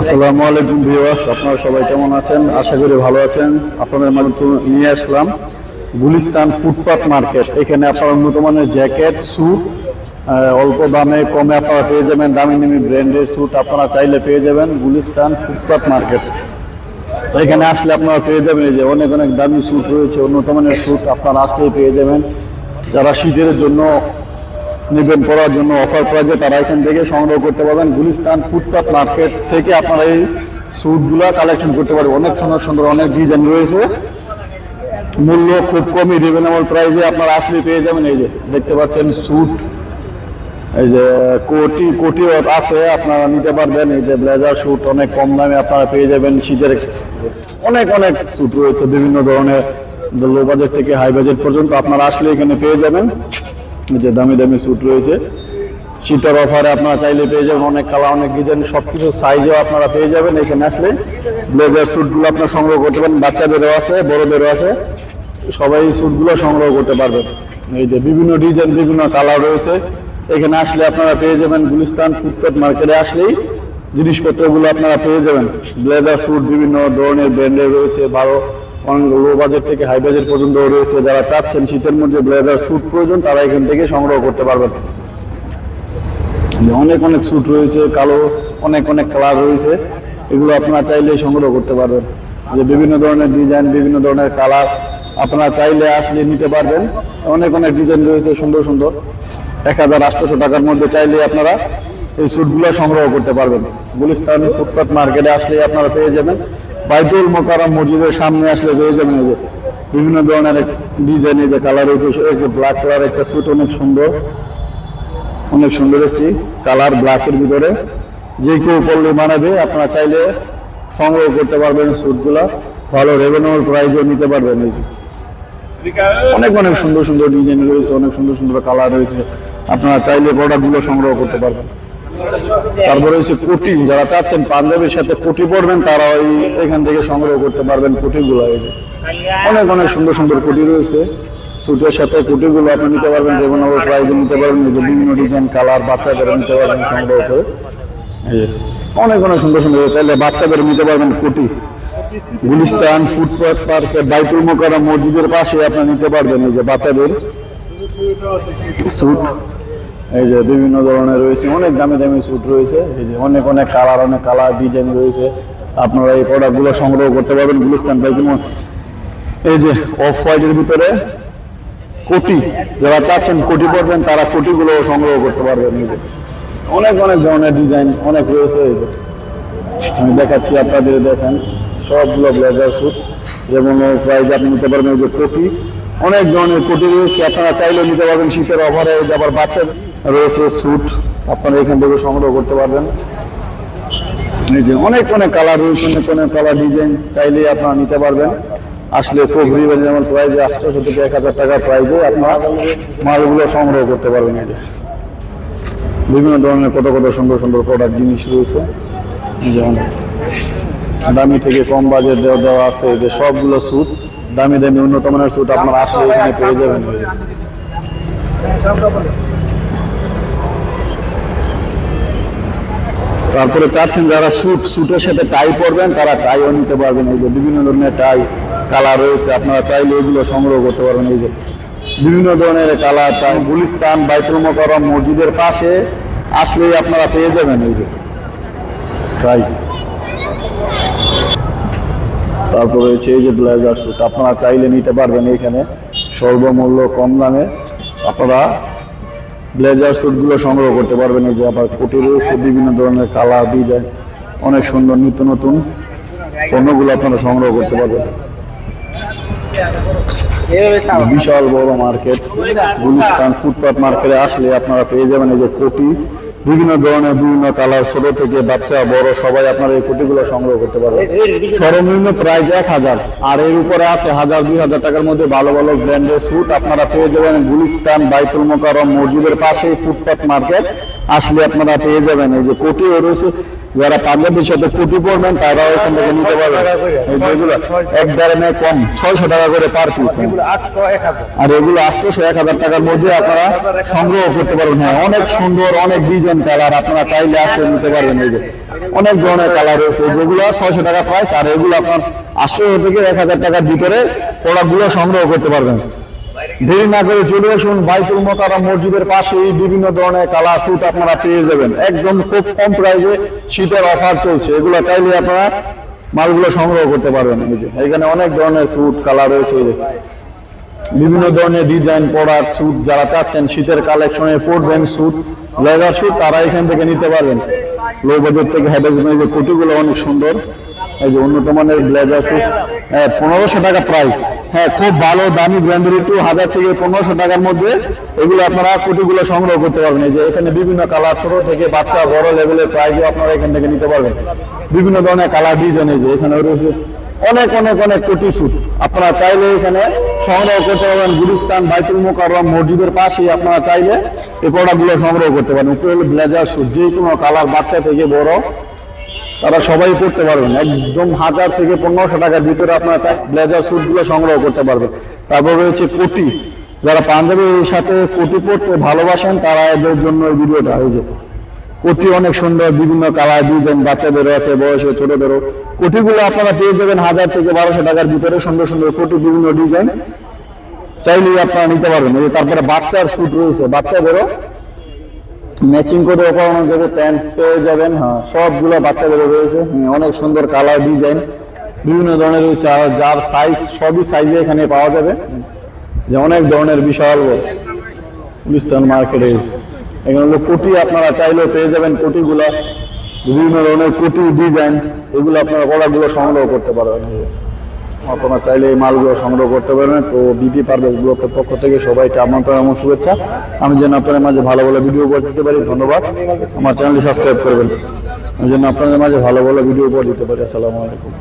আসসালামু আলাইকুম ভিউয়ার্স, আপনারা সবাই কেমন আছেন? আশা করি ভালো আছেন। আপনাদের তো নিয়ে আসলাম গুলিস্তান ফুটপাথ মার্কেট। এখানে আপনারা উন্নত মানের জ্যাকেট, স্যুট অল্প দামে কমে আপনারা পেয়ে যাবেন। দামি দামি ব্র্যান্ডের স্যুট আপনারা চাইলে পেয়ে যাবেন গুলিস্তান ফুটপাথ মার্কেট। এখানে আসলে আপনারা পেয়ে যাবেন যে অনেক অনেক দামি স্যুট রয়েছে। উন্নত মানের স্যুট আপনারা আসলেই পেয়ে যাবেন। যারা শীতের জন্য নেবেন পড়ার জন্য অফার প্রাইজে তারা এখান থেকে সংগ্রহ করতে পারবেন। গুলিস্তান ফুটপাথ মার্কেট থেকে আপনারা এই স্যুটগুলো কালেকশন করতে পারবেন। অনেক সুন্দর সুন্দর অনেক ডিজাইন রয়েছে। মূল্য খুব কমই রিজনেবল প্রাইসে আপনারা আসলে পেয়ে যাবেন। এই যে দেখতে পাচ্ছেন স্যুট এই যে কোটি কোটি আছে, আপনারা নিতে পারবেন। এই যে ব্লেজার স্যুট অনেক কম দামে আপনারা পেয়ে যাবেন শীতের অনেক অনেক স্যুট রয়েছে। বিভিন্ন ধরনের লো বাজেট থেকে হাই বাজেট পর্যন্ত আপনারা আসলে এখানে পেয়ে যাবেন। যে দামি দামি স্যুট রয়েছে। শীতের অফারে আপনারা চাইলে পেয়ে যাবেন অনেক কালার অনেক ডিজাইন সব কিছু সাইজেও আপনারা পেয়ে যাবেন এখানে আসলে। ব্লেজার স্যুটগুলো আপনারা সংগ্রহ করতে পারেন, বাচ্চাদেরও আছে, বড়দেরও আছে। সবাই স্যুটগুলো সংগ্রহ করতে পারবেন এই যে বিভিন্ন ডিজাইন বিভিন্ন কালার রয়েছে। এখানে আসলে আপনারা পেয়ে যাবেন গুলিস্তান ফুটপাথ মার্কেটে আসলেই জিনিসপত্রগুলো আপনারা পেয়ে যাবেন। ব্লেজার স্যুট বিভিন্ন ধরনের ব্র্যান্ডের রয়েছে, ভালো অনেক লো বাজেট থেকে হাই বাজেট পর্যন্ত রয়েছে, যারা চাচ্ছেন শীতের মধ্যে ব্লেজার স্যুট প্রয়োজন, তারা এখান থেকে সংগ্রহ করতে পারবেন। অনেক অনেক স্যুট রয়েছে, কালো, অনেক অনেক কালার রয়েছে, এগুলো আপনারা চাইলে সংগ্রহ করতে পারবেন। যে বিভিন্ন ধরনের ডিজাইন বিভিন্ন ধরনের কালার আপনারা চাইলে আসলে নিতে পারবেন। অনেক অনেক ডিজাইন রয়েছে, সুন্দর সুন্দর। এক হাজার আটশোশো টাকার মধ্যে চাইলে আপনারা এই স্যুটগুলো সংগ্রহ করতে পারবেন। গুলিস্তান ফুটপাথ মার্কেটে আসলে আপনারা পেয়ে যাবেন। বাইতুল মোকারম মসজিদের সামনে আসলে যাবেন এই যে বিভিন্ন ধরনের ডিজাইনের যে কালার রয়েছে ব্ল্যাক কালার একটা স্যুট অনেক সুন্দর। অনেক সুন্দর একটি কালার ব্ল্যাকের ভিতরে। যে কেউ পড়লে মানাবে আপনারা চাইলে সংগ্রহ করতে পারবেন স্যুটগুলা ভালো রেভেনিউর প্রাইজও নিতে পারবেন এই যে। অনেক অনেক সুন্দর সুন্দর ডিজাইন রয়েছে, অনেক সুন্দর সুন্দর কালার রয়েছে। আপনারা চাইলে প্রোডাক্টগুলো সংগ্রহ করতে পারবেন। তারপরে হচ্ছে কোটি, যারা চাচ্ছেন পাঞ্জাবের সাথে কোটি পড়বেন, তারা ওই এখান থেকে সংগ্রহ করতে পারবেন কোটিগুলো। এই যে অনেক অনেক সুন্দর সুন্দর কোটি রয়েছে। স্যুটের সাথে কোটিগুলো আপনি নিতে পারবেন রেভেনেবল প্রাইজে নিতে পারবেন যে বিভিন্ন ডিজাইন কালার বাচ্চাদের নিতে পারবেন সংগ্রহ করে। অনেক অনেক সুন্দর সুন্দর চাইলে বাচ্চাদের নিতে পারবেন কোটি। গুলিস্তান ফুটপাথ পার্কে বাইতুল মোকারম মসজিদের পাশে আপনি নিতে পারবেন, এই যে বাচ্চাদের। স্যুট এই যে বিভিন্ন ধরনের রয়েছে, অনেক দামি দামি স্যুট রয়েছে, এই যে অনেক অনেক কালার অনেক কালার ডিজাইন রয়েছে। আপনারা এই প্রোডাক্টগুলো সংগ্রহ করতে পারবেন গুলিস্তান মো- এই যে অফ হোয়াইটের ভিতরে কোটি, যারা চাচ্ছেন কোটি পড়বেন, তারা কোটিগুলো সংগ্রহ করতে পারবেন এই যে। অনেক অনেক ধরনের ডিজাইন অনেক রয়েছে এই যে। আমি দেখাচ্ছি আপনাদের, দেখেন, সবগুলো ব্লেজার স্যুট যেমন প্রাইজ আপনি নিতে পারবেন এই যে কোটি। অনেক ধরনের কোটি রয়েছে, আপনারা চাইলেও নিতে পারবেন শীতের অফারে। যে আবার বাচ্চা রয়েছে স্যুট, আপনারা এখান থেকে সংগ্রহ করতে পারবেন। অনেক অনেক কালার রয়েছে, অনেক অনেক কালার ডিজাইন চাইলে আপনারা নিতে পারবেন। আসলে খুব রিজনেবল প্রাইজে আটশোশো থেকে এক হাজার টাকার প্রাইজে আপনারা মালগুলো সংগ্রহ করতে পারবেন এই যে। বিভিন্ন ধরনের কত কত সুন্দর সুন্দর প্রোডাক্ট জিনিস রয়েছে। এই যে অনেক। দামি থেকে কম বাজেট দেওয়া দেওয়া আছে যে সবগুলো স্যুট। দামি দামি উন্নত মানের স্যুট আপনারা আসলে এখানে পেয়ে যাবেন তারপরে চাচ্ছেন যারা স্যুট স্যুটের সাথে টাই পরবেন, তারা টাইও নিতে পারবেন। এই যে বিভিন্ন ধরনের টাই কালার রয়েছে, আপনারা চাইলে এগুলো সংগ্রহ করতে পারবেন। এই যে বিভিন্ন ধরনের কালার টাই গুলিস্তান বাইতুল মোকাররম মসজিদের পাশে আসলেই আপনারা পেয়ে যাবেন এই যে টাই তারপরে রয়েছে এই যে ব্লেজার স্যুট আপনারা চাইলে নিতে পারবেন এখানে। সর্বমূল্য কম দামে আপনারা ব্লেজার স্যুটগুলো সংগ্রহ করতে পারবেন, এই যে আবার কোটি রয়েছে, বিভিন্ন ধরনের কালার, ডিজাইন, অনেক সুন্দর, নিত্য নতুন পণ্যগুলো আপনারা সংগ্রহ করতে পারবেন। বিশাল বড় মার্কেট গুলিস্তান ফুটপাথ মার্কেটে আসলে আপনারা পেয়ে যাবেন এই যে কোটি বিভিন্ন ধরনের বিভিন্ন কালার, ছোট থেকে বাচ্চা, বড়, সবাই আপনার এই কোটিগুলো সংগ্রহ করতে পারবেন। সর্বনিম্ন প্রাইস এক হাজার, আর এর উপরে আছে হাজার, দুই হাজার টাকার মধ্যে ভালো ভালো ব্র্যান্ডের স্যুট আপনারা পেয়ে যাবেন গুলিস্তান, বাইতুল মোকারম মসজিদের পাশে ফুটপাথ মার্কেট আসলে আপনারা পেয়ে যাবেন, এই যে কোটিও রয়েছে যারা পাঞ্জাবির সাথে কুটি পড়বেন তারাও এখান থেকে নিতে পারবেন যেগুলো এক দামে কম ছয়শো টাকা করে পার পিস আর এগুলো আটশোশো এক হাজার টাকার মধ্যে আপনারা সংগ্রহ করতে পারবেন। হ্যাঁ অনেক সুন্দর অনেক ডিজাইন কালার আপনারা চাইলে আসে নিতে পারবেন এই যে। অনেক ধরনের কালার রয়েছে। যেগুলো ছয়শো টাকা প্রাইস আর এগুলো আপনার আটশো থেকে এক হাজার টাকার ভিতরে প্রোডাক্টগুলো সংগ্রহ করতে পারবেন। দেরি না করে চলে আসুন মসজিদের পাশেই বিভিন্ন ধরনের কালার স্যুট আপনারা পেয়ে যাবেন। একদম খুব কম প্রাইসে শীতের অফার চলছে। এগুলো চাইলে আপনারা মালগুলো সংগ্রহ করতে পারবেন। এখানে অনেক ধরনের স্যুট, কালার রয়েছে। বিভিন্ন ধরনের ডিজাইন প্রোডাক্ট স্যুট যারা চাচ্ছেন, শীতের কালেকশনে পরবেন স্যুট লেদার স্যুট, তারা এখান থেকে নিতে পারবেন। লো বাজেট থেকে হ্যাভেজ যে কুটিগুলো অনেক সুন্দর। এই যে উন্নত মানের ব্লেজার স্যুট হ্যাঁ পনেরোশো টাকা প্রাইস হ্যাঁ খুব ভালো, দামি ব্র্যান্ডের একটু হাজার থেকে পনেরোশো টাকার মধ্যে এগুলো আপনারা কুটিগুলো সংগ্রহ করতে পারবেন। যে এখানে বিভিন্ন কালার ছোট থেকে বাচ্চা, বড় লেভেলের প্রাইসও আপনারা এখান থেকে নিতে পারবেন। বিভিন্ন ধরনের কালার ডিজাইন যে এখানে রয়েছে। অনেক অনেক অনেক কোটি স্যুট আপনারা চাইলে এখানে সংগ্রহ করতে পারবেন। গুলিস্তান, বাইতুল মোকাররম মসজিদের পাশেই আপনারা চাইলে এই প্রোডাক্টগুলো সংগ্রহ করতে পারেন। উপরে হলো ব্লেজার স্যুট যে কোনো কালার বাচ্চা থেকে বড়। তারা সবাই পড়তে পারবেন একদম হাজার থেকে পনেরোশো টাকার ভিতরে আপনারা ব্লেজার স্যুটগুলো সংগ্রহ করতে পারবেন তারপর রয়েছে কোটি। যারা পাঞ্জাবির সাথে কোটি পড়তে ভালোবাসেন, তারা এদের জন্য এই ভিডিওটা যে কোটি অনেক সুন্দর, বিভিন্ন কালার, ডিজাইন, বাচ্চাদেরও আছে, বয়সে, ছোটদেরও। কোটিগুলো আপনারা পেয়ে যাবেন হাজার থেকে বারোশো টাকার ভিতরে, সুন্দর সুন্দর কোটি, বিভিন্ন ডিজাইন। চাইলেই আপনারা নিতে পারবেন। তারপরে বাচ্চার স্যুট রয়েছে, বাচ্চাদেরও ম্যাচিং করে করানো যাবে প্যান্ট পেয়ে যাবেন। হ্যাঁ সবগুলো বাচ্চাদের রয়েছে। হ্যাঁ, অনেক সুন্দর কালার ডিজাইন বিভিন্ন ধরনের রয়েছে আর যার সাইজ সবই সাইজে এখানে পাওয়া যাবে। যে অনেক ধরনের বিশাল গুলিস্তান মার্কেটে এখানে হলো কোটি আপনারা চাইলেও পেয়ে যাবেন কোটিগুলো। বিভিন্ন ধরনের কোটি ডিজাইন এগুলো আপনারা কলাগুলো সংগ্রহ করতে পারবেন। আপনারা চাইলে এই মালগুলো সংগ্রহ করতে পারবেন তো বিপি পারভেজ ব্লকের পক্ষ থেকে সবাইকে আমন্ত্রণ এবং শুভেচ্ছা। আমি যেন আপনাদের মাঝে ভালো ভালো ভিডিও উপহার দিতে পারি, ধন্যবাদ। আমার চ্যানেলটি সাবস্ক্রাইব করবেন। আমি যেন আপনাদের মাঝে ভালো ভালো ভিডিও উপহার দিতে পারি। আসসালামু আলাইকুম।